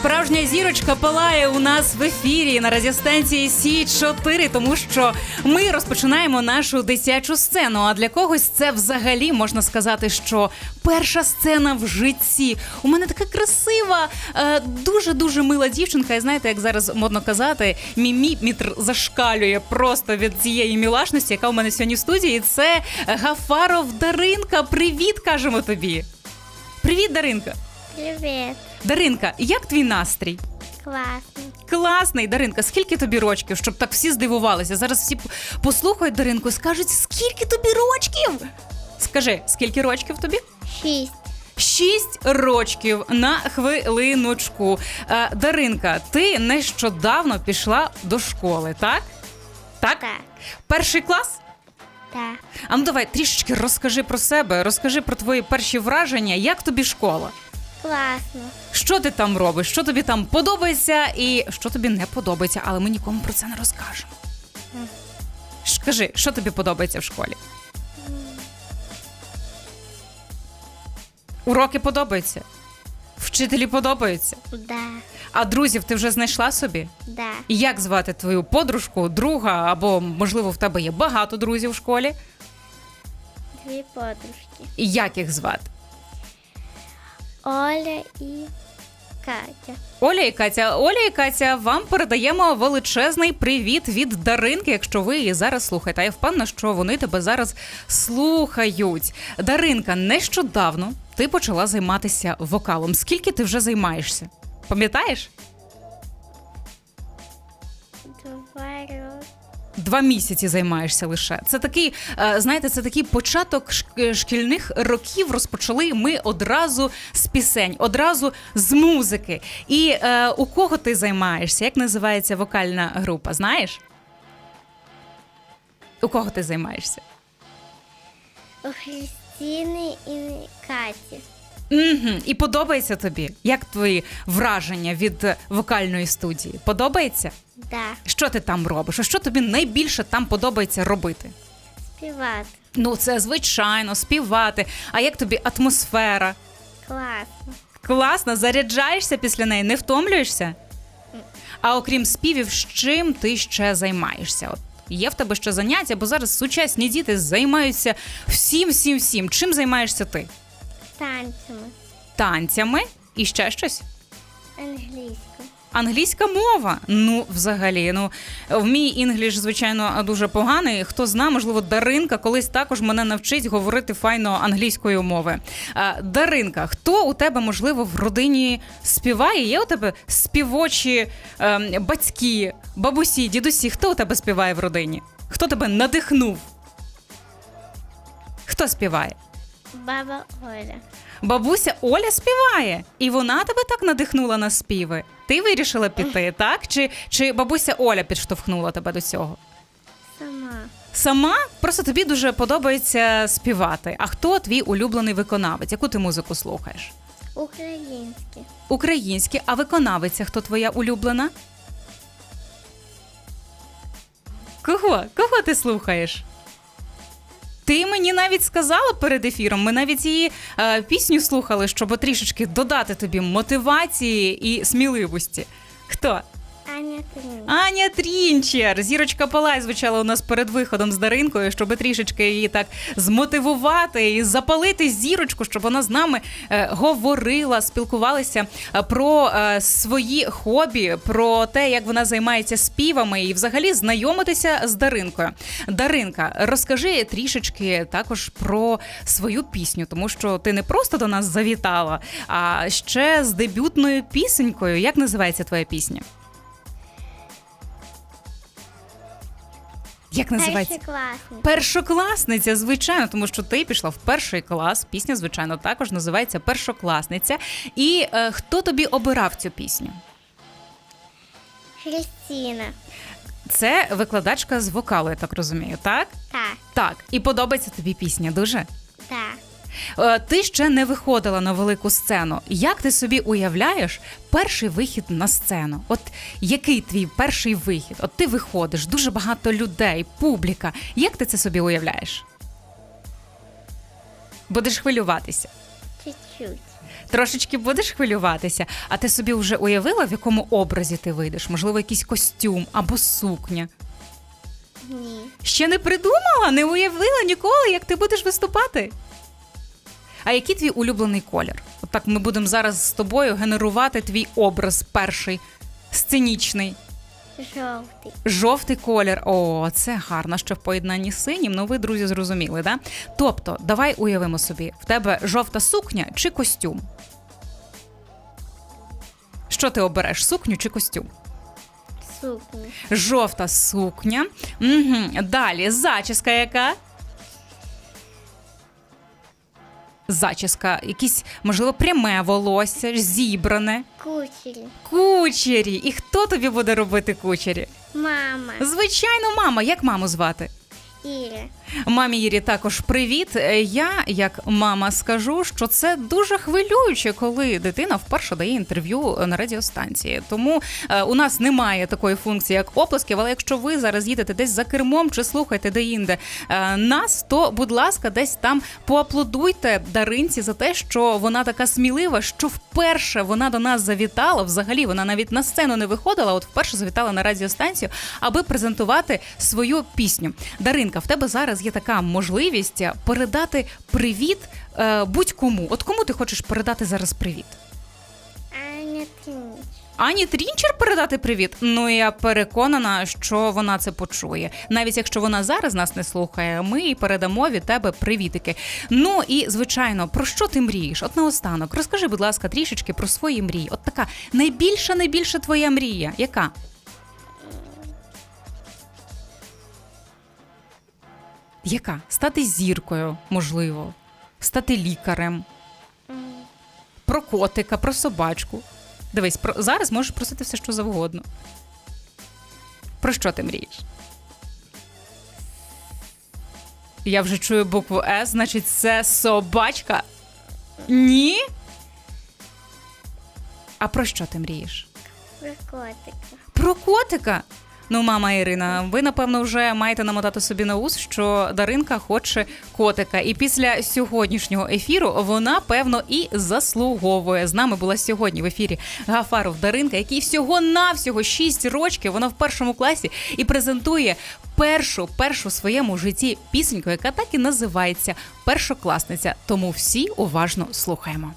Справжня зірочка палає у нас в ефірі на радіостанції Сі 4 тому що ми розпочинаємо нашу дитячу сцену. А для когось це взагалі можна сказати, що перша сцена в житті. У мене така красива, дуже дуже мила дівчинка. І знаєте, як зараз модно казати, мімітр зашкалює просто від цієї мілашності, яка у мене сьогодні в студії. Це Гафаров Даринка. Привіт, кажемо тобі. Привіт, Даринка. Привіт. Даринка, як твій настрій? Класний. Класний, Даринка, скільки тобі рочків, щоб так всі здивувалися? Зараз всі послухають Даринку і скажуть, скільки тобі рочків? Скажи, скільки рочків тобі? Шість. Шість рочків на хвилиночку. Е, Даринка, ти нещодавно пішла до школи, так? Так? Так. Перший клас? Так. А ну давай трішечки розкажи про себе, розкажи про твої перші враження. Як тобі школа? Класно. Що ти там робиш? Що тобі там подобається і що тобі не подобається, але ми нікому про це не розкажемо. Скажи, що тобі подобається в школі? Уроки подобаються? Вчителі подобаються? Да. А друзів ти вже знайшла собі? Да. І як звати твою подружку, друга, або можливо в тебе є багато друзів в школі? Дві подружки. І як їх звати? Оля і Катя. Оля і Катя, Оля і Катя, вам передаємо величезний привіт від Даринки, якщо ви її зараз слухаєте. А я впевнена, що вони тебе зараз слухають. Даринка, нещодавно ти почала займатися вокалом. Скільки ти вже займаєшся? Пам'ятаєш? Два місяці займаєшся лише. Це такий, е, знаєте, це такий початок шкільних років. Розпочали ми одразу з пісень, одразу з музики. І е, у кого ти займаєшся? Як називається вокальна група? Знаєш? У кого ти займаєшся? У Христини і Каті. Угу. І подобається тобі? Як твої враження від е, вокальної студії? Подобається? Да. Що ти там робиш? А що тобі найбільше там подобається робити? Співати. Ну, це звичайно, співати. А як тобі атмосфера? Класно. Класно, заряджаєшся після неї, не втомлюєшся? А окрім співів, з чим ти ще займаєшся? От є в тебе ще заняття, бо зараз сучасні діти займаються всім, всім, всім. Чим займаєшся ти? Танцями. Танцями і ще щось? Англійською. Англійська мова. Ну, взагалі, ну в мій інгліш, звичайно, дуже поганий. Хто зна, можливо, Даринка колись також мене навчить говорити файно англійською мови. А, Даринка, хто у тебе, можливо, в родині співає? Є у тебе співочі ем, батьки, бабусі, дідусі? Хто у тебе співає в родині? Хто тебе надихнув? Хто співає? Баба Оля. Бабуся Оля співає, і вона тебе так надихнула на співи. Ти вирішила піти, так? Чи, чи бабуся Оля підштовхнула тебе до цього? Сама. Сама просто тобі дуже подобається співати. А хто твій улюблений виконавець? Яку ти музику слухаєш? Українські. Українські, а виконавиця хто твоя улюблена? Кого? Кого ти слухаєш? Ти мені навіть сказала перед ефіром. Ми навіть її е, пісню слухали, щоб трішечки додати тобі мотивації і сміливості. Хто? Аня Трінчер. Зірочка Палай звучала у нас перед виходом з Даринкою, щоб трішечки її так змотивувати і запалити зірочку, щоб вона з нами е, говорила, спілкувалася е, про е, свої хобі, про те, як вона займається співами, і взагалі знайомитися з Даринкою. Даринка, розкажи трішечки також про свою пісню, тому що ти не просто до нас завітала, а ще з дебютною пісенькою. Як називається твоя пісня? Як називається? Першокласник. Першокласниця, звичайно, тому що ти пішла в перший клас. Пісня, звичайно, також називається Першокласниця. І е, хто тобі обирав цю пісню? Христина. Це викладачка з вокалу, я так розумію, так? Так. Так. І подобається тобі пісня дуже. Е, Ти ще не виходила на велику сцену. Як ти собі уявляєш перший вихід на сцену? От який твій перший вихід? От ти виходиш, дуже багато людей, публіка. Як ти це собі уявляєш? Будеш хвилюватися. Чуть-чуть. Трошечки будеш хвилюватися, а ти собі вже уявила, в якому образі ти вийдеш? Можливо, якийсь костюм або сукня. Ні. Ще не придумала, не уявила ніколи, як ти будеш виступати. А який твій улюблений колір? От так ми будемо зараз з тобою генерувати твій образ перший, сценічний. Жовтий. Жовтий колір. О, це гарно, що в поєднанні з синім. Ну, ви, друзі, зрозуміли, да? Тобто, давай уявимо собі, в тебе жовта сукня чи костюм? Що ти обереш? Сукню чи костюм? Сукня. Жовта сукня. Угу. Далі зачіска яка? Зачіска, якісь, можливо, пряме волосся, зібране. Кучері. Кучері. І хто тобі буде робити кучері? Мама. Звичайно, мама. Як маму звати? Іра. Мамі Ірі також привіт. Е, Я, як мама, скажу, що це дуже хвилююче, коли дитина вперше дає інтерв'ю на радіостанції. Тому е, у нас немає такої функції, як оплесків. Але якщо ви зараз їдете десь за кермом чи слухаєте де-інде е, нас, то будь ласка, десь там поаплодуйте Даринці за те, що вона така смілива, що вперше вона до нас завітала. Взагалі вона навіть на сцену не виходила. От вперше завітала на радіостанцію, аби презентувати свою пісню. Даринка, в тебе зараз є така можливість передати привіт е, будь-кому. От кому ти хочеш передати зараз привіт? Аня Трінч. Ані Трінчер передати привіт. Ну я переконана, що вона це почує. Навіть якщо вона зараз нас не слухає, ми їй передамо від тебе привітики. Ну і звичайно, про що ти мрієш? От наостанок, розкажи, будь ласка, трішечки про свої мрії. От така найбільша, найбільша твоя мрія. Яка? Яка? Стати зіркою, можливо, стати лікарем, про котика, про собачку. Дивись, про зараз можеш просити все, що завгодно. Про що ти мрієш? Я вже чую букву С, значить, це собачка. Ні? А про що ти мрієш? Про котика. Про котика. Ну, мама Ірина, ви напевно вже маєте намотати собі на ус, що Даринка хоче котика. І після сьогоднішнього ефіру вона певно і заслуговує. З нами була сьогодні в ефірі Гафаров Даринка, який всього навсього 6 років. Вона в першому класі і презентує першу першу своєму житті пісеньку, яка так і називається Першокласниця. Тому всі уважно слухаємо.